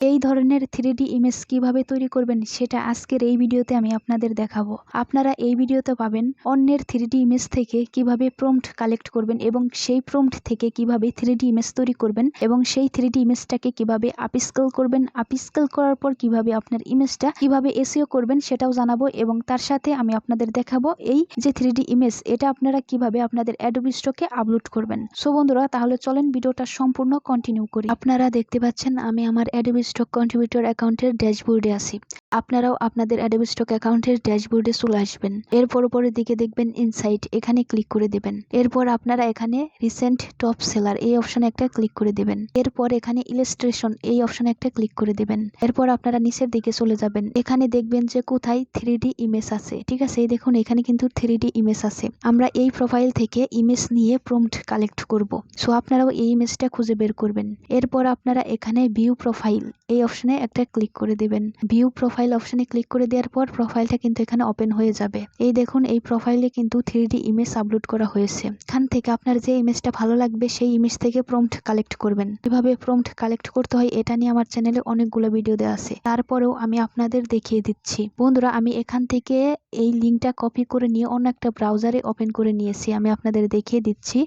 এই ধরনের three image কীভাবে তৈরি করবেন সেটা আজকের এই ভিডিওতে আমি আপনাদের দেখাবো। আপনারা এই ভিডিওতে পাবেন অন্যের থ্রি ইমেজ থেকে কীভাবে প্রম্পট কালেক্ট করবেন এবং সেই প্রম্পট থেকে কীভাবে থ্রি ইমেজ তৈরি করবেন এবং সেই থ্রি ইমেজটাকে কীভাবে আপস্কেল করবেন। আপস্কেল করার পর কীভাবে আপনার ইমেজটা কীভাবে এসিও করবেন সেটাও জানাব এবং তার সাথে আমি আপনাদের দেখাবো এই যে থ্রি ইমেজ এটা আপনারা কীভাবে আপনাদের অ্যাডোবি স্টকে আপলোড করবেন। সো বন্ধুরা, তাহলে চলেন ভিডিওটা সম্পূর্ণ কন্টিনিউ করি। আপনারা দেখতে পাচ্ছেন আমি আমার অ্যাডোবি স্টক কন্ট্রিবিউটর অ্যাকাউন্টের ড্যাশবোর্ডে আছি। আপনারাও আপনাদের অ্যাডোবি স্টক অ্যাকাউন্টের ড্যাশবোর্ডে চলে আসবেন। এরপর উপরের দিকে দেখবেন ইনসাইট এখানে ক্লিক করে দেবেন। এরপর আপনারা এখানে রিসেন্ট টপ সেলার এই অপশনে একটা ক্লিক করে দেবেন। এরপর এখানে ইলাস্ট্রেশন এই অপশনে একটা ক্লিক করে দেবেন। এরপর আপনারা নিচের দিকে চলে যাবেন। এখানে দেখবেন যে কোথায় থ্রি ডি ইমেজ আছে। ঠিক আছে দেখুন, এখানে কিন্তু থ্রি ডি ইমেজ আছে। আমরা এই প্রোফাইল থেকে ইমেজ নিয়ে প্রম্পট কালেক্ট করব। সো আপনারাও এই ইমেজটা খুঁজে বের করবেন। এরপর আপনারা এখানে ভিউ প্রোফাইল এই অপশনে একটা ক্লিক করে দেবেন। ভিউ প্রোফাইল অপশনে ক্লিক করে দেওয়ার পর প্রোফাইলটা কিন্তু এখানে ওপেন হয়ে যাবে। এই দেখুন, এই প্রোফাইলে কিন্তু থ্রি ইমেজ আপলোড করা হয়েছে। এখান থেকে আপনার যে ইমেজটা ভালো লাগবে, সেই ইমেজ থেকে প্রম্পট কালেক্ট করবেন। কীভাবে প্রম্পট কালেক্ট করতে হয়, এটা নিয়ে আমার চ্যানেলে অনেকগুলো ভিডিও দেওয়া আছে। তারপরেও আমি আপনাদের দেখিয়ে দিচ্ছি। বন্ধুরা, আমি এখান থেকে এই লিঙ্কটা কপি করে নিয়ে অন্য একটা ব্রাউজারে ওপেন করে নিয়েছি, আমি আপনাদের দেখিয়ে দিচ্ছি।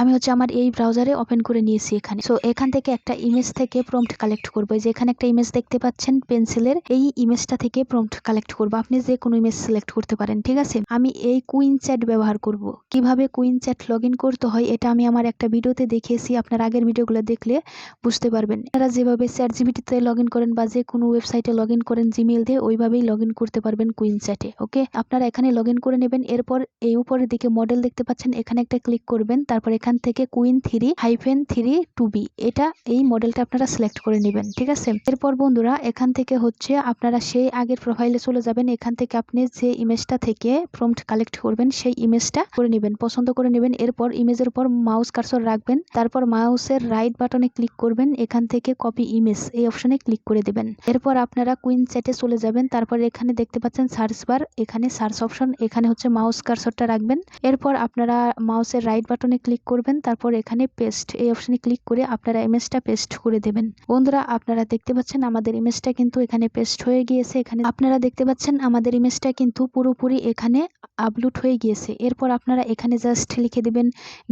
আমি হচ্ছে আমার এই ব্রাউজারে ওপেন করে নিয়েছি এখানে। সো এখান থেকে একটা ইমেজ থেকে প্রম্পট কালেক্ট করব যে এখানে একটা ইমেজ দেখতে পাচ্ছেন পেন্সিলের এই ইমেজটা থেকে প্রম্পট কালেক্ট করব। আপনি যে কোনো ইমেজ সিলেক্ট করতে পারেন, ঠিক আছে? আমি এই কুইন চ্যাট ব্যবহার করব। কীভাবে কুইন চ্যাট লগ করতে হয়, এটা আমি আমার একটা ভিডিওতে দেখিয়েছি। আপনার আগের ভিডিওগুলো দেখলে বুঝতে পারবেন। আপনারা যেভাবে চ্যাট জিবিটিতে লগ করেন বা যে কোনো ওয়েবসাইটে লগ করেন জিমেল দিয়ে ওইভাবেই লগ করতে পারবেন কুইন চ্যাটে ওকে আপনারা এখানে লগ করে নেবেন। এরপর এই উপরের দিকে মডেল দেখতে পাচ্ছেন। এখানে একটা ক্লিক করবেন। তারপর এখান থেকে Qwen three hyphen three two B এটা এই মডেলটা আপনারা সিলেক্ট করে নেবেন, ঠিক আছে? এরপর বন্ধুরা, এখান থেকে হচ্ছে আপনারা সেই আগের প্রোফাইলে চলে যাবেন। এখান থেকে আপনি যে ইমেজটা থেকে প্রম্পট কালেক্ট করবেন, সেই ইমেজটা করে নেবেন, পছন্দ করে নেবেন। এরপর ইমেজের উপর মাউস কার্সর রাখবেন, তারপর মাউসের রাইট বাটনে ক্লিক করবেন, এখান থেকে কপি ইমেজ এই অপশনে ক্লিক করে দেবেন। এরপর আপনারা কুইন চ্যাটে চলে যাবেন, তারপর এখানে দেখতে পাচ্ছেন সার্চ বার এখানে সার্চ অপশন এখানে হচ্ছে মাউস কার্সরটা রাখবেন। এরপর আপনারা মাউসের রাইট বাটনে ক্লিক করবেন, তারপর এখানে পেস্ট এই অপশনে ক্লিক করে আপনারা ইমেজটা পেস্ট করে দেবেন। বন্ধুরা, আপনারা দেখতে পাচ্ছেন আমাদের ইমেজটা কিন্তু এখানে পেস্ট হয়ে গিয়েছে, এখানে আপনারা দেখতে পাচ্ছেন আমাদের ইমেজটা কিন্তু পুরোপুরি এখানে আপলোড হয়ে গিয়েছে। এরপর আপনারা এখানে জাস্ট লিখে দেবেন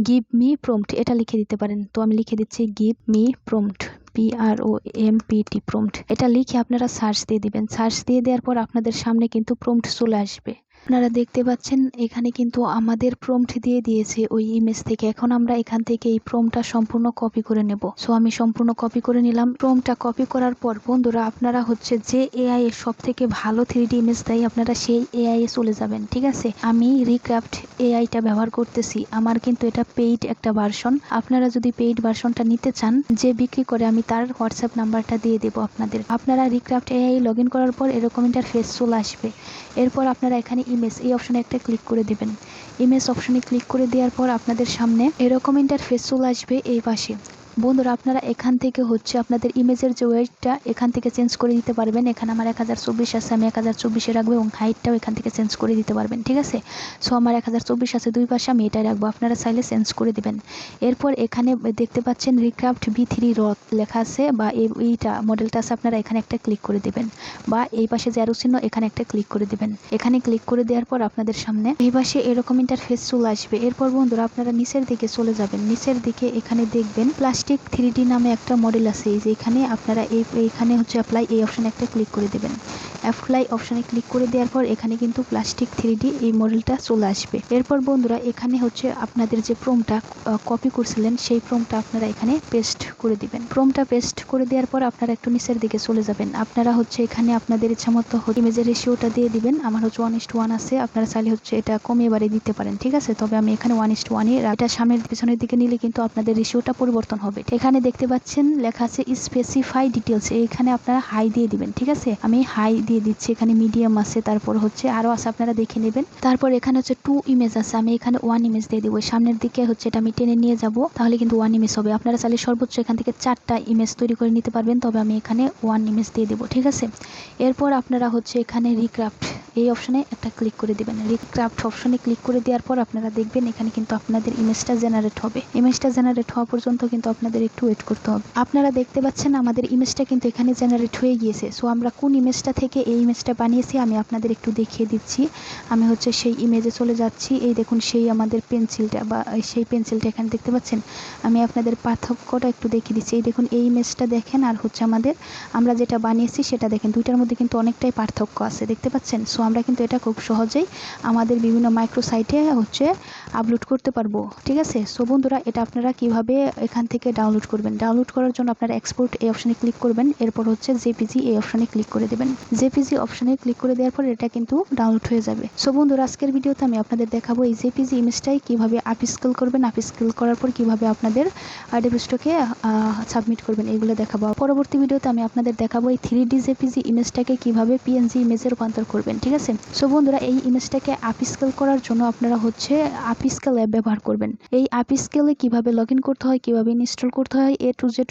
গিভ মি প্রম্পট এটা লিখে দিতে পারেন। তো আমি লিখে দিচ্ছি give me prompt P R O M P T prompt এটা লিখে আপনারা সার্চ দিয়ে দিবেন। সার্চ দিয়ে দেওয়ার পর আপনাদের সামনে কিন্তু প্রম্পট চলে আসবে। আপনারা দেখতে পাচ্ছেন, এখানে কিন্তু আমাদের প্রম্পট দিয়ে দিয়েছে ওই ইমেজ থেকে। এখন আমরা এখান থেকে এই প্রমটা সম্পূর্ণ কপি করে নেব। সো আমি সম্পূর্ণ কপি করে নিলাম। প্রমটা কপি করার পর, বন্ধুরা, আপনারা হচ্ছে যে এআই এর সব থেকে ভালো থ্রি ইমেজ দেয়, আপনারা সেই এআই এ চলে যাবেন, ঠিক আছে? আমি রিক্রাফট এআইটা ব্যবহার করতেছি। আমার কিন্তু এটা পেইড একটা ভার্সন আপনারা যদি পেইড ভার্সনটা নিতে চান, যে বিক্রি করে, আমি তার হোয়াটসঅ্যাপ নাম্বারটা দিয়ে দেবো আপনাদের। আপনারা রিক্রাফট এআই লগ করার পর, এরকম ইন্টারফেস চলে আসবে। এরপর আপনারা এখানে ইমেজ, এই অপশনে একটা ক্লিক করে দেবেন। ইমেজ অপশনে ক্লিক করে দেওয়ার পর আপনাদের সামনে এরকম ইন্টারফেস চলে আসবে এই পাশে। বন্ধুরা, আপনারা এখান থেকে হচ্ছে আপনাদের ইমেজের যে ওয়েটটা এখান থেকে চেঞ্জ করে দিতে পারবেন। এখানে আমার এক হাজার চব্বিশ আছে, আমি এক হাজার চব্বিশে রাখব এবং হাইটটাও এখান থেকে চেঞ্জ করে দিতে পারবেন, ঠিক আছে? সো আমার এক হাজার চব্বিশ আছে দুই পাশে, আমি এটাই রাখব। আপনারা চাইলে চেঞ্জ করে দেবেন। এরপর এখানে দেখতে পাচ্ছেন রিক্রাফট ভি থ্রি রথ লেখা আছে, বা এইটা মডেলটা আছে, আপনারা এখানে একটা ক্লিক করে দেবেন। বা এই পাশে জ্যারো চিহ্ন, এখানে একটা ক্লিক করে দেবেন। এখানে ক্লিক করে দেওয়ার পর আপনাদের সামনে এই পাশে এরকম ইন্টারফেস চলে আসবে। এরপর বন্ধুরা, আপনারা নিচের দিকে চলে যাবেন। নিচের দিকে এখানে দেখবেন প্লাস্টিক থ্রি নামে একটা মডেল আছে এই যে এখানে আপনারা এই, এইখানে হচ্ছে অ্যাপ্লাই এই অপশানে একটা ক্লিক করে দেবেন। অ্যাপ্লাই অপশানে ক্লিক করে দেওয়ার পর এখানে কিন্তু প্লাস্টিক থ্রি এই মডেলটা চলে আসবে। এরপর বন্ধুরা, এখানে হচ্ছে আপনাদের যে প্রোমটা কপি করছিলেন, সেই প্রোমটা আপনারা এখানে পেস্ট করে দিবেন। প্রোমটা পেস্ট করে দেওয়ার পর আপনারা একটু নিচের দিকে চলে যাবেন। আপনারা হচ্ছে এখানে আপনাদের ইচ্ছা মতো ইমেজের রেশিওটা দিয়ে দিবেন। আমার হচ্ছে ওয়ান ইস্ট ওয়ান আছে, আপনারা চাইলে হচ্ছে এটা কমিয়ে বাড়িয়ে দিতে পারেন, ঠিক আছে? তবে আমি এখানে ওয়ান ইস্ট ওয়ানই এটা সামনের পিছনের দিকে নিলে কিন্তু আপনাদের রেশিওটা পরিবর্তন হবে। এখানে দেখতে পাচ্ছেন লেখা আছে স্পেসিফাই ডিটেলস এখানে আপনারা হাই দিয়ে দিবেন, ঠিক আছে? আমি হাই দিয়ে দিচ্ছি, এখানে মিডিয়াম আছে, তারপর হচ্ছে আরও আছে, আপনারা দেখে নেবেন। তারপর এখানে হচ্ছে টু ইমেজ আছে, আমি এখানে ওয়ান ইমেজ দিয়ে দিব। সামনের দিকে হচ্ছে এটা আমি টেনে নিয়ে যাব, তাহলে কিন্তু ওয়ান ইমেজ হবে। আপনারা চাইলে সর্বোচ্চ এখান থেকে চারটা ইমেজ তৈরি করে নিতে পারবেন, তবে আমি এখানে ওয়ান ইমেজ দিয়ে দেবো, ঠিক আছে? এরপর আপনারা হচ্ছে এখানে রিক্রাফট এই অপশানে একটা ক্লিক করে দিবেন। রিক্রাফট অপশানে ক্লিক করে দেওয়ার পর আপনারা দেখবেন এখানে কিন্তু আপনাদের ইমেজটা জেনারেট হবে। ইমেজটা জেনারেট হওয়া পর্যন্ত কিন্তু আপনাদের একটু ওয়েট করতে হবে। আপনারা দেখতে পাচ্ছেন আমাদের ইমেজটা কিন্তু এখানে জেনারেট হয়ে গিয়েছে। সো আমরা কোন ইমেজটা থেকে এই ইমেজটা বানিয়েছি আমি আপনাদের একটু দেখিয়ে দিচ্ছি। আমি হচ্ছে সেই ইমেজে চলে যাচ্ছি। এই দেখুন সেই আমাদের পেন্সিলটা বা সেই পেন্সিলটা এখানে দেখতে পাচ্ছেন? আমি আপনাদের পার্থক্যটা একটু দেখিয়ে দিচ্ছি। এই দেখুন এই ইমেজটা দেখেন আর হচ্ছে আমাদের, আমরা যেটা বানিয়েছি সেটা দেখেন। দুইটার মধ্যে কিন্তু অনেকটাই পার্থক্য আছে। দেখতে পাচ্ছেন? সো আমরা কিন্তু এটা খুব সহজেই আমাদের বিভিন্ন মাইক্রোসাইটে হচ্ছে আপলোড করতে পারব, ঠিক আছে? সো বন্ধুরা, এটা আপনারা কীভাবে এখান থেকে ডাউনলোড করবেন? ডাউনলোড করার জন্য আপনারা এক্সপোর্ট এই অপশনে ক্লিক করবেন, এরপর হচ্ছে জেপিজি এই অপশানে ক্লিক করে দেবেন। জেপিজি অপশানে ক্লিক করে দেওয়ার পর এটা কিন্তু ডাউনলোড হয়ে যাবে। সো বন্ধুরা, আজকের ভিডিওতে আমি আপনাদের দেখাবো এই জেপিজি ইমেজটাই কীভাবে আপস্কেল করবেন আপস্কেল করার পর কীভাবে আপনাদের আইডি সাবমিট করবেন, এগুলো দেখাবো। পরবর্তী ভিডিওতে আমি আপনাদের দেখাবো এই থ্রি ডি জেপিজি ইমেজটাকে কীভাবে পিএনজি ইমেজে রূপান্তর করবেন, ঠিক আছে? সো বন্ধুরা, এই ইমেজটাকে আপস্কেল করার জন্য আপনারা হচ্ছে আপস্কেল অ্যাপ ব্যবহার করবেন। এই আপস্কেলে কীভাবে লগ ইন করতে হয়, কীভাবে ইনস্টল করতে হয় এ টু জেড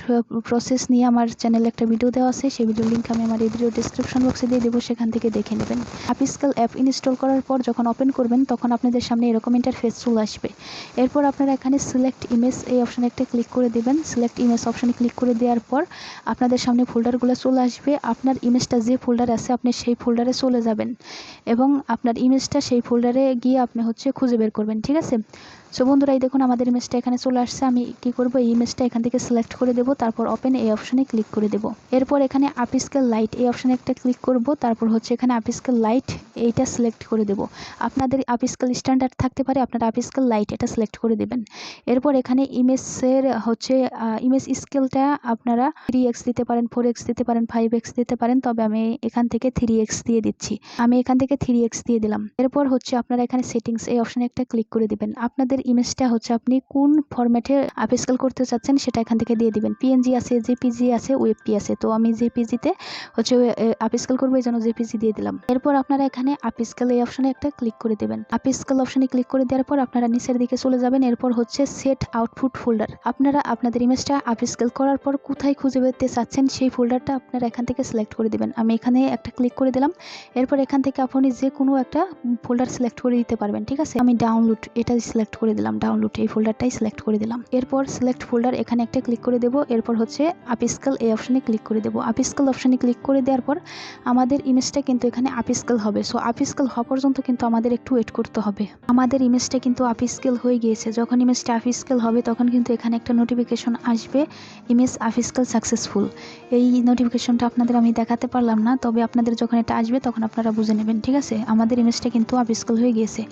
প্রসেস নিয়ে আমার চ্যানেলে একটা ভিডিও দেওয়া আছে সেই ভিডিও লিঙ্ক আমি আমার এই ভিডিও ডিসক্রিপশন বক্সে দিয়ে দেবো, সেখান থেকে দেখে নেবেন। আপস্কেল অ্যাপ ইনস্টল করার পর যখন ওপেন করবেন, তখন আপনাদের সামনে এরকম ইন্টারফেস চলে আসবে। এরপর আপনারা এখানে সিলেক্ট ইমেজ এই অপশানে একটা ক্লিক করে দেবেন। সিলেক্ট ইমেজ অপশানে ক্লিক করে দেওয়ার পর আপনাদের সামনে ফোল্ডারগুলো চলে আসবে। আপনার ইমেজটা যে ফোল্ডার আছে, আপনি সেই ফোল্ডারে চলে যাবেন এবং আপনার ইমেজটা সেই ফোল্ডারে গিয়ে আপনি হচ্ছে খুঁজে বের করবেন, ঠিক আছে? clase. সো বন্ধুরা, এই দেখুন আমাদের ইমেজটা এখানে চলে আসছে। আমি কি করব? এই ইমেজটা এখান থেকে সিলেক্ট করে দেব। তারপর ওপেন এই অপশনে ক্লিক করে দেব। এরপর এখানে আপিস্কেল লাইট এই অপশনে একটা ক্লিক করব। তারপর হচ্ছে এখানে আপিস্কেল লাইট এইটা সিলেক্ট করে দেব। আপনাদের আপিস্কেল স্ট্যান্ডার্ড থাকতে পারে। আপনার আপিস্কেল লাইট এটা সিলেক্ট করে দেবেন। এরপর এখানে ইমেজের হচ্ছে ইমেজ স্কেলটা আপনারা থ্রি এক্স দিতে পারেন ফোর এক্স দিতে পারেন ফাইভ এক্স দিতে পারেন। তবে আমি এখান থেকে থ্রি এক্স দিয়ে দিচ্ছি। আমি এখান থেকে থ্রি এক্স দিয়ে দিলাম। এরপর হচ্ছে আপনারা এখানে সেটিংস এই অপশনে একটা ক্লিক করে দিবেন। আপনাদের ইমেজটা হচ্ছে আপনি কোন ফরম্যাটে আপস্কেল করতে চাচ্ছেন সেটা এখান থেকে দিয়ে দিবেন। পিএনজি আছে জেপিজি আছে ওয়েবপি আছে। তো আমি জেপিজিতে হচ্ছে আপস্কেল করব, এই জন্য জেপিজি দিয়ে দিলাম। এরপর আপনারা এখানে আপস্কেল এই অপশনে একটা ক্লিক করে দেবেন। আপস্কেল অপশনে ক্লিক করে দেওয়ার পর আপনারা নিচের দিকে চলে যাবেন। এরপর হচ্ছে সেট আউটপুট ফোল্ডার আপনারা আপনাদের ইমেজটা আপস্কেল করার পর কোথায় খুঁজে পেতে চাচ্ছেন সেই ফোল্ডারটা আপনারা এখান থেকে সিলেক্ট করে দিবেন। আমি এখানে একটা ক্লিক করে দিলাম। এরপর এখান থেকে আপনি যে কোনো একটা ফোল্ডার সিলেক্ট করে দিতে পারবেন। ঠিক আছে? আমি ডাউনলোড এটা সিলেক্ট করে দিলাম ডাউনলোড এই ফোল্ডারটাই সিলেক্ট করে দিলাম। এরপর সিলেক্ট ফোল্ডার এখানে একটা ক্লিক করে দেবো, এরপর হচ্ছে আপিস্কেল এই অপশনে ক্লিক করে দেবো। আপিস্কেল অপশনে ক্লিক করে দেওয়ার পর আমাদের ইমেজটা কিন্তু এখানে আপিস্কেল হবে। সো আপিস্কেল হওয়া পর্যন্ত কিন্তু আমাদের একটু ওয়েট করতে হবে। আমাদের ইমেজটা কিন্তু আপিস্কেল হয়ে গিয়েছে। যখন ইমেজটা আপিস্কেল হবে, তখন কিন্তু এখানে একটা নোটিফিকেশন আসবে ইমেজ আপিস্কেল সাকসেসফুল এই নোটিফিকেশনটা আপনাদের আমি দেখাতে পারলাম না, তবে আপনাদের যখন এটা আসবে, তখন আপনারা বুঝে নেবেন, ঠিক আছে? আমাদের ইমেজটা কিন্তু আপিস্কেল হয়ে গিয়েছে।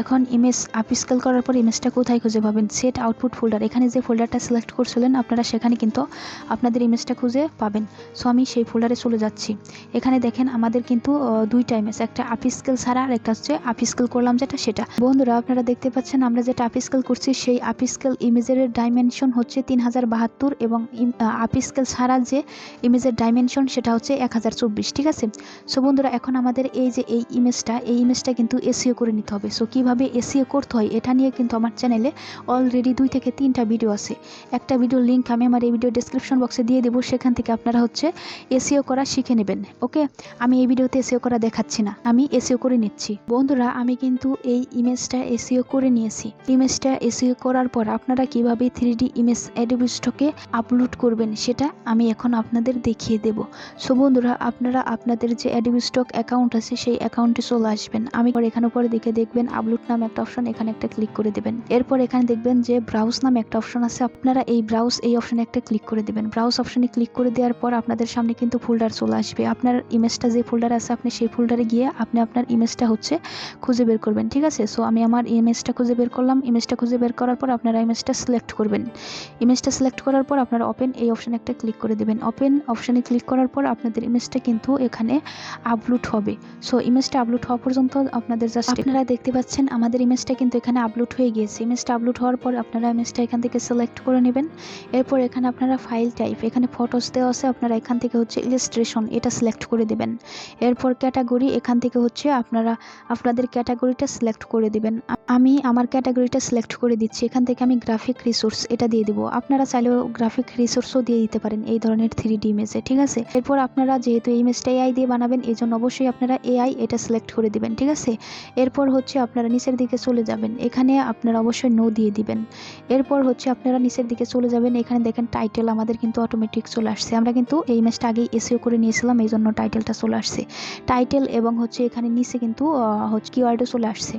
এখন ইমেজ আপিস্কেল করার পর ইমেজটা কোথায় খুঁজে পাবেন? সেট আউটপুট ফোল্ডার এখানে যে ফোল্ডারটা সিলেক্ট করছিলেন, আপনারা সেখানে কিন্তু আপনাদের ইমেজটা খুঁজে পাবেন। সো আমি সেই ফোল্ডারে চলে যাচ্ছি। এখানে দেখেন, আমাদের কিন্তু দুইটা ইমেজ একটা আপিস্কেল ছাড়া আর একটা হচ্ছে আপিস্কেল করলাম, যেটা সেটা। বন্ধুরা, আপনারা দেখতে পাচ্ছেন, আমরা যেটা আপিস্কেল করছি, সেই আপিস্কেল ইমেজের ডাইমেনশন হচ্ছে তিন হাজার বাহাত্তর এবং আপিস্কেল ছাড়া যে ইমেজের ডাইমেনশন সেটা হচ্ছে এক হাজার চব্বিশ। ঠিক আছে? সো বন্ধুরা, এখন আমাদের এই যে, এই ইমেজটা এই ইমেজটা কিন্তু এসিও করে নিতে হবে। সো কীভাবে এসিও করতে হয়, এটা নিয়ে কিন্তু আমার চ্যানেলে অলরেডি দুই থেকে তিনটা ভিডিও আছে। একটা ভিডিওর লিঙ্ক আমি আমার এই ভিডিও ডিসক্রিপশন বক্সে দিয়ে দেবো, সেখান থেকে আপনারা হচ্ছে এসিও করা শিখে নেবেন ওকে আমি এই ভিডিওতে এসিও করা দেখাচ্ছি না, আমি এসিও করে নিচ্ছি। বন্ধুরা, আমি কিন্তু এই ইমেজটা এসিও করে নিয়েছি। ইমেজটা এসিও করার পর আপনারা কীভাবে থ্রি ডি ইমেজ অ্যাডোবি স্টকে আপলোড করবেন, সেটা আমি এখন আপনাদের দেখিয়ে দেব। সো বন্ধুরা, আপনারা আপনাদের যে অ্যাডোবি স্টক অ্যাকাউন্ট আছে, সেই অ্যাকাউন্টে চলে আসবেন। আমি এখানে পরে দেখে দেখবেন আপলোড নাম একটা অপশন এখানে একটা ক্লিক করে দেবেন। এরপর এখানে দেখবেন যে ব্রাউজ নামে একটা অপশন আছে। আপনারা এই ব্রাউজ এই অপশনে একটা ক্লিক করে দেবেন। ব্রাউজ অপশনে ক্লিক করে দেওয়ার পর আপনাদের সামনে কিন্তু ফোল্ডার চলে আসবে। আপনার ইমেজটা যে ফোল্ডার আছে আপনি সেই ফোল্ডারে গিয়ে আপনি আপনার ইমেজটা হচ্ছে খুঁজে বের করবেন ঠিক আছে? সো আমি আমার ইমেজটা খুঁজে বের করলাম। ইমেজটা খুঁজে বের করার পর আপনারা ইমেজটা সিলেক্ট করবেন। ইমেজটা সিলেক্ট করার পর আপনারা ওপেন এই অপশনে একটা ক্লিক করে দেবেন। ওপেন অপশনে ক্লিক করার পর আপনাদের ইমেজটা কিন্তু এখানে আপলোড হবে। সো ইমেজটা আপলোড হওয়া পর্যন্ত আপনাদের জাস্ট আপনারা দেখতে পাচ্ছেন আমাদের ইমেজটা কিন্তু এখানে আপলোড হয়ে গিয়েছে ইমেজটা আপলোড হওয়ার পর আপনারা ইমেজটা এখান থেকে সিলেক্ট করে নেবেন। এরপর এখানে আপনারা ফাইল টাইপ এখানে ফটোস দেওয়া আছে, আপনারা এখান থেকে হচ্ছে ইলিস্ট্রেশন এটা সিলেক্ট করে দেবেন। এরপর ক্যাটাগরি এখান থেকে হচ্ছে আপনারা, আপনাদের ক্যাটাগরিটা সিলেক্ট করে দেবেন। আমি আমার ক্যাটাগরিটা সিলেক্ট করে দিচ্ছি। এখান থেকে আমি গ্রাফিক রিসোর্স এটা দিয়ে দিব। আপনারা চাইলেও গ্রাফিক রিসোর্সও দিয়ে দিতে পারেন এই ধরনের থ্রি ডি ইমেজে ঠিক আছে? এরপর আপনারা যেহেতু এই ইমেজটা এআই দিয়ে বানাবেন এই জন্য অবশ্যই আপনারা এআই এটা সিলেক্ট করে দিবেন, ঠিক আছে? এরপর হচ্ছে আপনারা নিচের দিকে চলে যাবেন। এখানে আপনারা অবশ্যই নো দিয়ে দিবেন। এরপর হচ্ছে আপনারা নিচের দিকে চলে যাবেন, এখানে দেখেন টাইটেল আমাদের কিন্তু অটোমেটিক চলে আসছে। আমরা কিন্তু এই ইমেজটা আগেই এসিও করে নিয়েছিলাম এই জন্য টাইটেলটা চলে আসছে। টাইটেল এবং হচ্ছে এখানে নিচে কিন্তু হচ্ছে কিওয়ার্ডও চলে আসছে।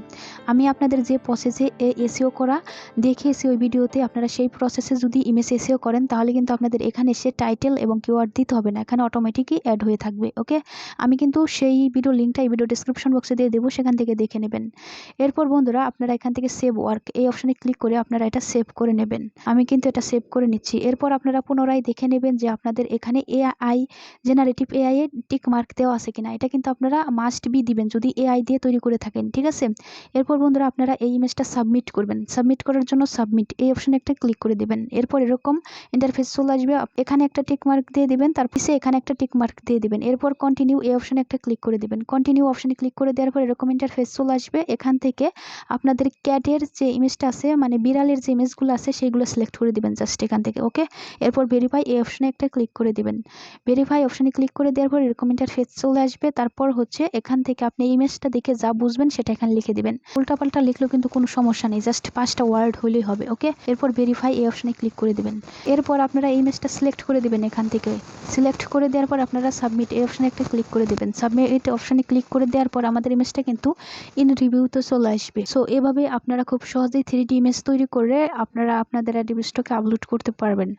আমি আপনাদের যে প্রসেসে এসিও করা দেখিয়েছি ওই ভিডিওতে, আপনারা সেই প্রসেসে যদি ইমেজ এসিও করেন, তাহলে কিন্তু আপনাদের এখানে এসে টাইটেল এবং কিওয়ার্ড দিতে হবে না, এখানে অটোমেটিকই অ্যাড হয়ে থাকবে ওকে আমি কিন্তু সেই ভিডিও লিঙ্কটা এই ভিডিও ডিসক্রিপশন বক্সে দিয়ে দেবো, সেখান থেকে দেখে নেবেন। এরপর বন্ধুরা, আপনারা এখান থেকে সেভ ওয়ার্ক এই অপশানে ক্লিক করে আপনারা এটা সেভ করে নেবেন। আমি কিন্তু এটা সেভ করে নিচ্ছি। এরপর আপনারা পুনরায় দেখে নেবেন যে আপনাদের এখানে এআই জেনারেটিভ এআই এর টিক মার্ক দেওয়া আছে কিনা। এটা কিন্তু আপনারা মাস্ট বি দিবেন যদি এআই দিয়ে তৈরি করে থাকেন, ঠিক আছে? এরপর বন্ধুরা আপনারা এই ইমেজটা সাবমিট করবেন। সাবমিট করার জন্য সাবমিট এই অপশানে একটা ক্লিক করে দেবেন। এরপর এরকম ইন্টারফেস চলে আসবে। এখানে একটা টিক মার্ক দিয়ে দিবেন, তার পিছে এখানে একটা টিক মার্ক দিয়ে দেবেন। এরপর কন্টিনিউ এই অপশানে একটা ক্লিক করে দেবেন। কন্টিনিউ অপশানে ক্লিক করে দেওয়ার পর এরকম ইন্টারফেস চলে আসবে। এখান থেকে আপনাদের ক্যাটের যে ইমেজটা আছে মানে বিড়ালের যে ইমেজগুলো আছে, সেইগুলো সিলেক্ট করে দিবেন জাস্ট এখান থেকে ওকে এরপর ভেরিফাই এই অপশানে একটা ক্লিক করে দিবেন। ভেরিফাই অপশানে ক্লিক করে দেওয়ার পর এরকম ইন্টারফেস চলে আসবে। তারপর হচ্ছে এখান থেকে আপনি ইমেজটা দেখে যা বুঝবেন সেটা এখানে লিখে দিবেন। উল্টাপাল্টা লিখলেও কিন্তু কোনো সমস্যা নেই জাস্ট পাঁচটা ওয়ার্ড হলেই হবে ওকে এরপর ভেরিফাই এই অপশানে ক্লিক করে দিবেন। এরপর আপনারা ইমেজটা সিলেক্ট করে দিবেন এখান থেকে। সিলেক্ট করে দেওয়ার পর আপনারা সাবমিট এই অপশানে একটা ক্লিক করে দিবেন। সাবমিট অপশানে ক্লিক করে দেওয়ার পর আমাদের ইমেজটা কিন্তু ইন রিভিউতে চলে আসবে। সো এভাবে আপনারা খুব সহজেই থ্রি ডি ইমেজ তৈরি করে আপনারা আপনাদের স্টকে আপলোড করতে পারবেন।